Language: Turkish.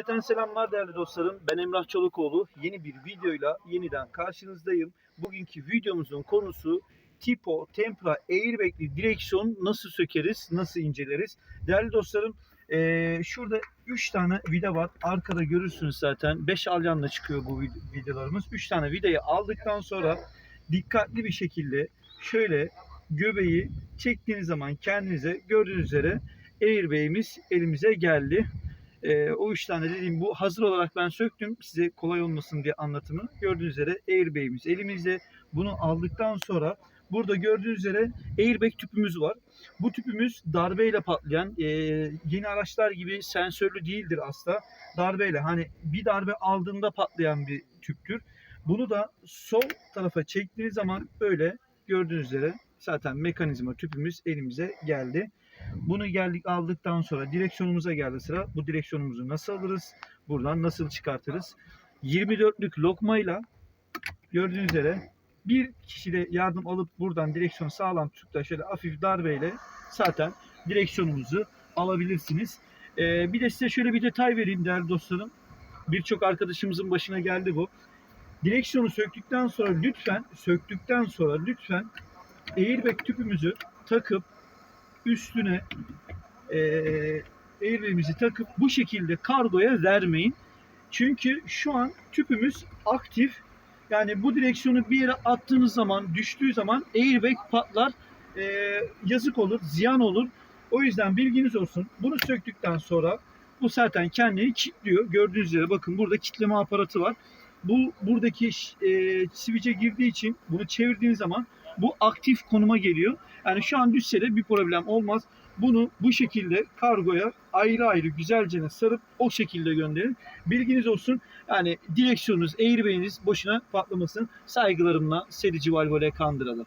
Cümleten selamlar değerli dostlarım. Ben Emrah Çolakoğlu. Yeni bir videoyla yeniden karşınızdayım. Bugünkü videomuzun konusu Tipo Tempra Airbag'li direksiyon nasıl sökeriz, nasıl inceleriz? Değerli dostlarım eee, şurada 3 tane vida var. Arkada görürsünüz zaten. 5 alyanla çıkıyor bu vid- vidalarımız. 3 tane vidayı aldıktan sonra dikkatli bir şekilde şöyle göbeği çektiğiniz zaman kendinize gördüğünüz üzere airbag'imiz elimize geldi. Ee, o üç tane dediğim bu hazır olarak ben söktüm size kolay olmasın diye anlatımı. Gördüğünüz üzere airbag'imiz elimizde. Bunu aldıktan sonra burada gördüğünüz üzere airbag tüpümüz var. Bu tüpümüz darbeyle patlayan e, yeni araçlar gibi sensörlü değildir aslında. Darbeyle hani bir darbe aldığında patlayan bir tüptür. Bunu da sol tarafa çektiğiniz zaman böyle gördüğünüz üzere zaten mekanizma tüpümüz elimize geldi. Bunu geldik aldıktan sonra direksiyonumuza geldi sıra. Bu direksiyonumuzu nasıl alırız? Buradan nasıl çıkartırız? 24'lük lokmayla gördüğünüz üzere bir kişi de yardım alıp buradan direksiyonu sağlam tutup da şöyle hafif darbeyle zaten direksiyonumuzu alabilirsiniz. Ee, bir de size şöyle bir detay vereyim değerli dostlarım. Birçok arkadaşımızın başına geldi bu. Direksiyonu söktükten sonra lütfen söktükten sonra lütfen airbag tüpümüzü takıp üstüne airbag'imizi takıp bu şekilde kargoya vermeyin. Çünkü şu an tüpümüz aktif. Yani bu direksiyonu bir yere attığınız zaman, düştüğü zaman airbag patlar. Eee, yazık olur, ziyan olur. O yüzden bilginiz olsun. Bunu söktükten sonra bu zaten kendini kilitliyor. Gördüğünüz üzere bakın burada kitleme aparatı var. Bu buradaki eee switch'e girdiği için bunu çevirdiğiniz zaman bu aktif konuma geliyor. Yani şu an düşse de bir problem olmaz. Bunu bu şekilde kargoya ayrı ayrı güzelce sarıp o şekilde gönderin. Bilginiz olsun. Yani direksiyonunuz, airbag'iniz boşuna patlamasın. Saygılarımla Serici Valvole Kandıralım.